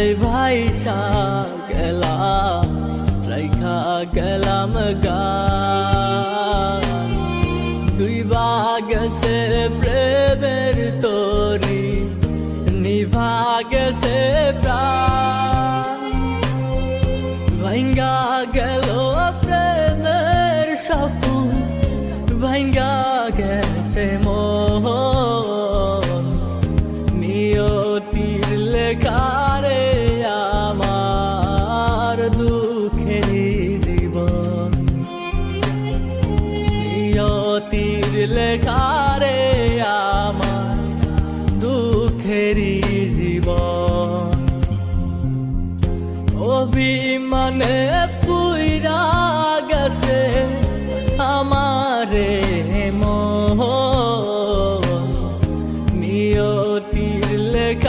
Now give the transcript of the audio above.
আইসা গেলা রাইখা গেলাম গা দুই গেছে প্রেমের তরি নিভা গেছে ভাঙ্গা গেল প্রেমের সাপুন ভাঙ্গা গেছে মোহন নিয়তির লেখারে তীর লেখারে আমার দুঃখেরই জীবন। অভিমানে পুইরা গেছে আমারে মোহ নিয়তির লেখা